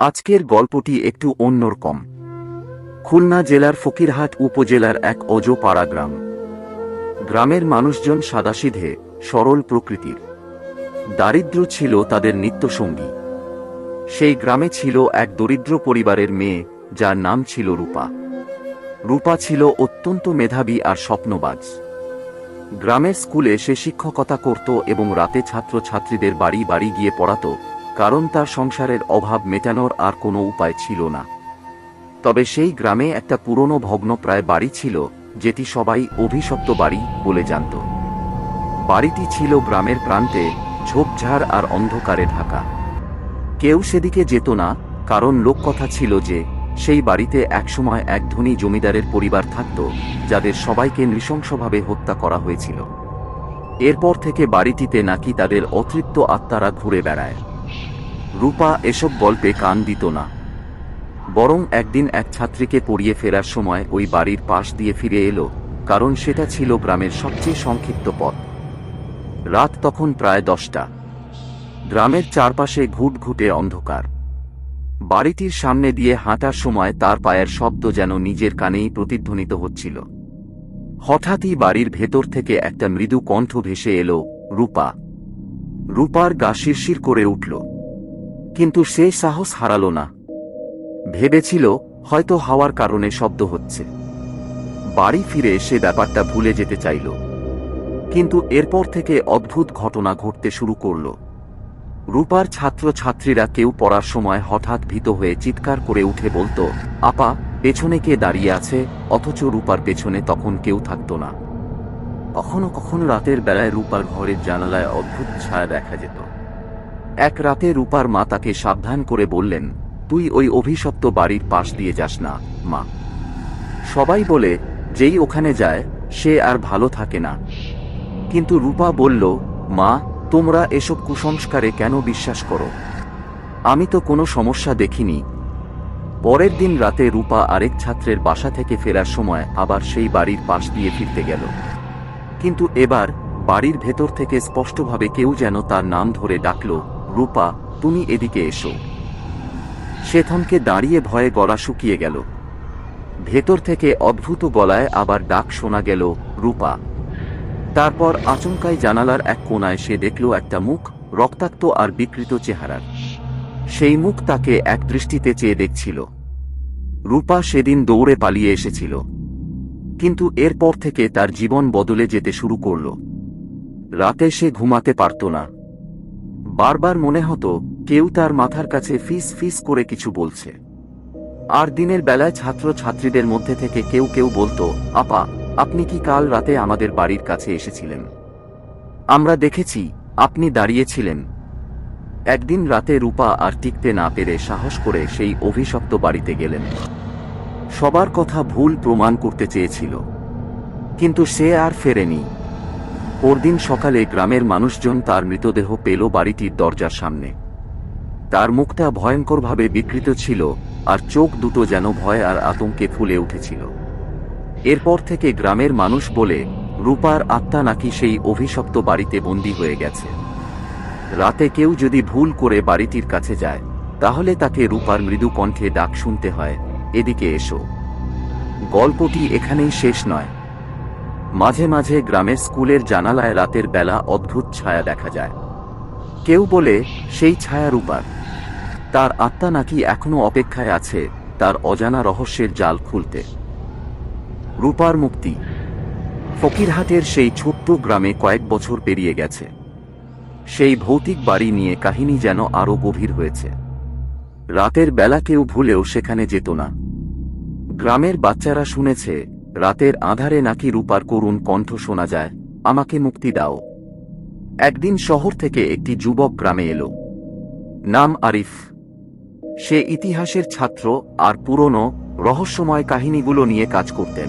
আজকের গল্পটি একটু অন্যরকম। খুলনা জেলার ফকিরহাট উপজেলার এক অজপাড়া গ্রাম। গ্রামের মানুষজন সাদাসিধে, সরল প্রকৃতির। দারিদ্র ছিল তাদের নিত্যসঙ্গী। সেই গ্রামে ছিল এক দরিদ্র পরিবারের মেয়ে, যার নাম ছিল রূপা। রূপা ছিল অত্যন্ত মেধাবী আর স্বপ্নবাজ। গ্রামের স্কুলে সে শিক্ষকতা করত এবং রাতে ছাত্রছাত্রীদের বাড়ি বাড়ি গিয়ে পড়াতো কারণ তার সংসারের অভাব মেটানোর আর কোনো উপায় ছিল না। তবে সেই গ্রামে একটা পুরনো ভগ্নপ্রায় বাড়ি ছিল, যেটি সবাই অভিশপ্ত বাড়ি বলে জানত। বাড়িটি ছিল গ্রামের প্রান্তে, ঝোপঝাড় আর অন্ধকারে ঢাকা। কেউ সেদিকে যেত না, কারণ লোককথা ছিল যে, সেই বাড়িতে একসময় এক ধনী জমিদারের পরিবার থাকত, যাদের সবাইকে নৃশংসভাবে হত্যা করা হয়েছিল। এরপর থেকে বাড়িটিতে নাকি তাদের অতৃপ্ত আত্মারা ঘুরে বেড়ায়। রূপা এসব গল্পে কান দিত না। বরং একদিন এক ছাত্রীকে পড়িয়ে ফেরার সময় ওই বাড়ির পাশ দিয়ে ফিরে এলো, কারণ সেটা ছিল গ্রামের সবচেয়ে সংক্ষিপ্ত পথ। রাত তখন প্রায় দশটা। গ্রামের চারপাশে ঘুটঘুটে অন্ধকার। বাড়িটির সামনে দিয়ে হাঁটার সময় তার পায়ের শব্দ যেন নিজের কানেই প্রতিধ্বনিত হচ্ছিল। হঠাৎই বাড়ির ভেতর থেকে একটা মৃদু কণ্ঠ ভেসে এলো, রূপা। রূপার গা শিরশির করে উঠল। কিন্তু সে সাহস হারালো না। ভেবেছিল, হয়তো হাওয়ার কারণে শব্দ হচ্ছে। বাড়ি ফিরে সে ব্যাপারটা ভুলে যেতে চাইল। কিন্তু এরপর থেকে অদ্ভুত ঘটনা ঘটতে শুরু করল। রূপার ছাত্রছাত্রীরা কেউ পড়ার সময় হঠাৎ ভীত হয়ে চিৎকার করে উঠে বলতো, আপা, পেছনে কে দাঁড়িয়ে আছে? অথচ রূপার পেছনে তখন কেউ থাকতো না। কখনো কখনো রাতের বেলায় রূপার ঘরের জানালায় অদ্ভুত ছায়া দেখা যেত। এক রাতে রূপার মা তাকে সাবধান করে বললেন, তুই ওই অভিশপ্ত বাড়ির পাশ দিয়ে যাস না, মা। সবাই বলে, যেই ওখানে যায়, সে আর ভালো থাকে না। কিন্তু রূপা বলল, মা, তোমরা এসব কুসংস্কারে কেন বিশ্বাস করো? আমি তো কোনো সমস্যা দেখিনি। পরের দিন রাতে রূপা আরেক ছাত্রের বাসা থেকে ফেরার সময় আবার সেই বাড়ির পাশ দিয়ে ফিরতে গেল। কিন্তু এবার বাড়ির ভেতর থেকে স্পষ্টভাবে কেউ যেন তার নাম ধরে ডাকল রূপা, তুমি এদিকে এসো। সে থমকে দাঁড়িয়ে ভয়ে গলা শুকিয়ে গেল। ভেতর থেকে অদ্ভুত গলায় আবার ডাক শোনা গেল, রূপা। তারপর আচমকাই জানালার এক কোনায় সে দেখল একটা মুখ, রক্তাক্ত আর বিকৃত চেহারার। সেই মুখ তাকে এক দৃষ্টিতে চেয়ে দেখছিল। রূপা সেদিন দৌড়ে পালিয়ে এসেছিল। কিন্তু এরপর থেকে তার জীবন বদলে যেতে শুরু করল। রাতে সে ঘুমাতে পারত না। বারবার মনে হতো, কেউ তার মাথার কাছে ফিস ফিস করে কিছু বলছে। আর দিনের বেলায় ছাত্র ছাত্রীদের মধ্যে থেকে কেউ কেউ বলতো, আপা, আপনি কি কাল রাতে আমাদের বাড়ির কাছে এসেছিলেন? আমরা দেখেছি, আপনি দাঁড়িয়েছিলেন। একদিন রাতে রূপা আর টিকতে না পেরে সাহস করে সেই অভিশপ্ত বাড়িতে গেলেন। সবার কথা ভুল প্রমাণ করতে চেয়েছিল। কিন্তু সে আর ফেরেনি। পরদিন সকালে গ্রামের মানুষজন তার মৃতদেহ পেল বাড়িটির দরজার সামনে। তার মুখটা ভয়ঙ্করভাবে বিকৃত ছিল, আর চোখ দুটো যেন ভয় আর আতঙ্কে ফুলে উঠেছিল। এরপর থেকে গ্রামের মানুষ বলে, রূপার আত্মা নাকি সেই অভিশপ্ত বাড়িতে বন্দী হয়ে গেছে। রাতে কেউ যদি ভুল করে বাড়িটির কাছে যায়, তাহলে তাকে রূপার মৃদু কণ্ঠে ডাক শুনতে হয়। এদিকে এসো। গল্পটি এখানেই শেষ নয়। মাঝে মাঝে গ্রামের স্কুলের জানালায় রাতের বেলা অদ্ভুত ছায়া দেখা যায়। কেউ বলে, সেই ছায়া রূপার। তার আত্মা নাকি এখনও অপেক্ষায় আছে তার অজানা রহস্যের জাল খুলতে। রূপার মুক্তি। ফকিরহাটের সেই ছোট্ট গ্রামে কয়েক বছর পেরিয়ে গেছে। সেই ভৌতিক বাড়ি নিয়ে কাহিনী যেন আরও গভীর হয়েছে। রাতের বেলা কেউ ভুলেও সেখানে যেত না। গ্রামের বাচ্চারা শুনেছে রাতের আধারে নাকি রূপার করুণ কণ্ঠ শোনা যায়, আমাকে মুক্তি দাও। একদিন শহর থেকে একটি যুবক গ্রামে এলো। নাম আরিফ। সে ইতিহাসের ছাত্র আর পুরনো, রহস্যময় কাহিনীগুলো নিয়ে কাজ করতেন।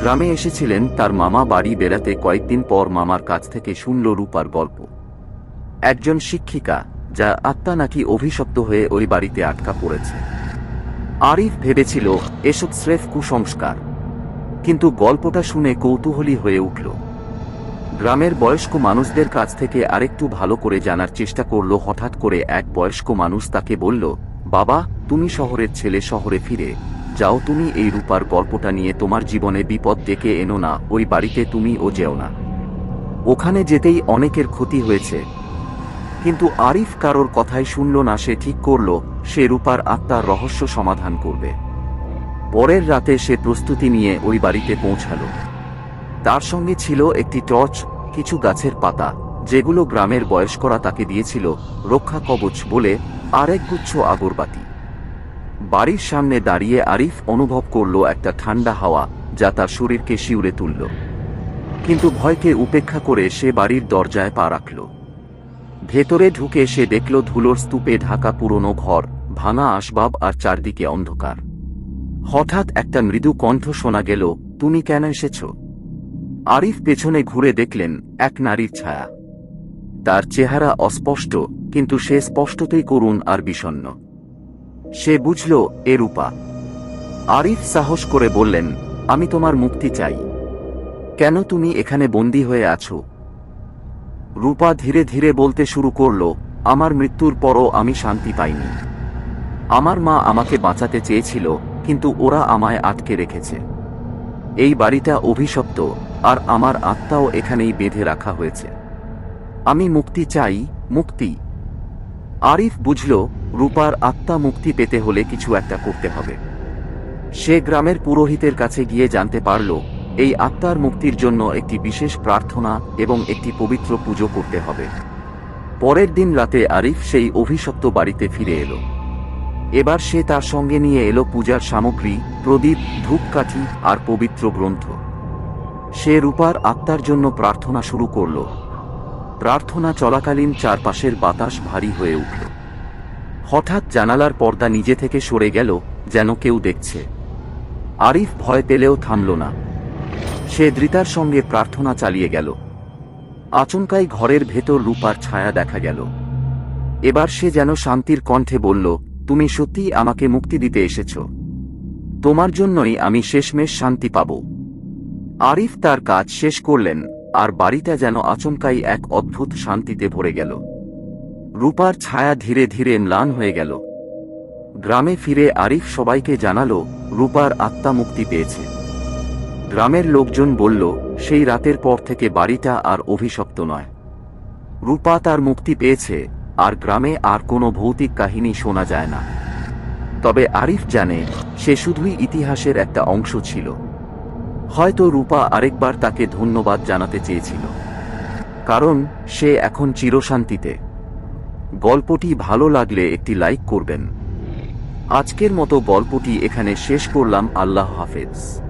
গ্রামে এসেছিলেন তার মামা বাড়ি বেড়াতে কয়েকদিন পর মামার কাছ থেকে শুনল রূপার গল্প। একজন শিক্ষিকা, যা আত্মা নাকি অভিশপ্ত হয়ে ওই বাড়িতে আটকা পড়েছে। আরিফ ভেবেছিল, এসব স্রেফ কুসংস্কার। কিন্তু গল্পটা শুনে কৌতূহলী হয়ে উঠল। গ্রামের বয়স্ক মানুষদের কাছ থেকে আরেকটু ভালো করে জানার চেষ্টা করল হঠাৎ করে এক বয়স্ক মানুষ তাকে বলল, বাবা, তুমি শহরের ছেলে শহরে ফিরে যাও, তুমি এই রূপার গল্পটা নিয়ে তোমার জীবনে বিপদ ডেকে এনো না, ওই বাড়িতে তুমি ও যেও না। ওখানে যেতেই অনেকের ক্ষতি হয়েছে। কিন্তু আরিফ কারোর কথাই শুনল না, সে ঠিক করল, সে রূপার আত্মার রহস্য সমাধান করবে। পরের রাতে সে প্রস্তুতি নিয়ে ওই বাড়িতে পৌঁছালো। তার সঙ্গে ছিল একটি টর্চ, কিছু গাছের পাতা, যেগুলো গ্রামের বয়স্করা তাকে দিয়েছিল রক্ষা কবচ বলে আর এক গুচ্ছ আগরবাতি। বাড়ির সামনে দাঁড়িয়ে আরিফ অনুভব করল একটা ঠান্ডা হাওয়া যা তার শরীরকে শিউরে তুলল। কিন্তু ভয়কে উপেক্ষা করে সে বাড়ির দরজায় পা রাখল। ভেতরে ঢুকে সে দেখল ধুলোর স্তূপে ঢাকা পুরনো ঘর, ভাঙা আসবাব আর চারদিকে অন্ধকার। হঠাৎ একটা মৃদু কণ্ঠ শোনা গেল, তুমি কেন এসেছ? আরিফ পেছনে ঘুরে দেখলেন, এক নারীর ছায়া। তার চেহারা অস্পষ্ট, কিন্তু সে স্পষ্টতই করুণ আর বিষণ্ণ সে বুঝল, এ রূপা। আরিফ সাহস করে বললেন, আমি তোমার মুক্তি চাই। কেন তুমি এখানে বন্দী হয়ে আছো? রূপা ধীরে ধীরে বলতে শুরু করল, আমার মৃত্যুর পরও আমি শান্তি পাইনি। আমার মা আমাকে বাঁচাতে চেয়েছিল কিন্তু ওরা আমায় আটকে রেখেছে। এই বাড়িটা অভিশপ্ত, আর আমার আত্মাও এখানেই বেঁধে রাখা হয়েছে। আমি মুক্তি চাই, মুক্তি। আরিফ বুঝল, রূপার আত্মা মুক্তি পেতে হলে কিছু একটা করতে হবে। সে গ্রামের পুরোহিতের কাছে গিয়ে জানতে পারল, এই আত্মার মুক্তির জন্য একটি বিশেষ প্রার্থনা এবং একটি পবিত্র পুজো করতে হবে। পরের দিন রাতে আরিফ সেই অভিশপ্ত বাড়িতে ফিরে এলো। এবার সে তার সঙ্গে নিয়ে এলো পূজার সামগ্রী, প্রদীপ, ধূপকাঠি আর পবিত্র গ্রন্থ। সে রূপার আত্মার জন্য প্রার্থনা শুরু করল। প্রার্থনা চলাকালীন চারপাশের বাতাস ভারী হয়ে উঠল। হঠাৎ জানালার পর্দা নিজে থেকে সরে গেল, যেন কেউ দেখছে। আরিফ ভয় পেলেও থামল না। সে দৃতার সঙ্গে প্রার্থনা চালিয়ে গেল। আচমকাই ঘরের ভেতর রূপার ছায়া দেখা গেল। এবার সে যেন শান্তির কণ্ঠে বলল তুমি সত্যিই আমাকে মুক্তি দিতে এসেছ। তোমার জন্যই আমি শেষমেশ শান্তি পাব। আরিফ তার কাজ শেষ করলেন, আর বাড়িটা যেন আচমকাই এক অদ্ভুত শান্তিতে ভরে গেল। রূপার ছায়া ধীরে ধীরে ম্লান হয়ে গেল। গ্রামে ফিরে আরিফ সবাইকে জানালো, রূপার আত্মা মুক্তি পেয়েছে। গ্রামের লোকজন বলল, সেই রাতের পর থেকে বাড়িটা আর অভিশপ্ত নয়। রূপা তার মুক্তি পেয়েছে আর গ্রামে আর কোনো ভৌতিক কাহিনী শোনা যায় না। তবে আরিফ জানে, সে শুধুই ইতিহাসের একটা অংশ ছিল। হয়তো রূপা আরেকবার তাকে ধন্যবাদ জানাতে চেয়েছিল। কারণ, সে এখন চিরশান্তিতে। গল্পটি ভালো লাগলে একটি লাইক করবেন। আজকের মতো গল্পটি এখানে শেষ করলাম। আল্লাহ হাফেজ।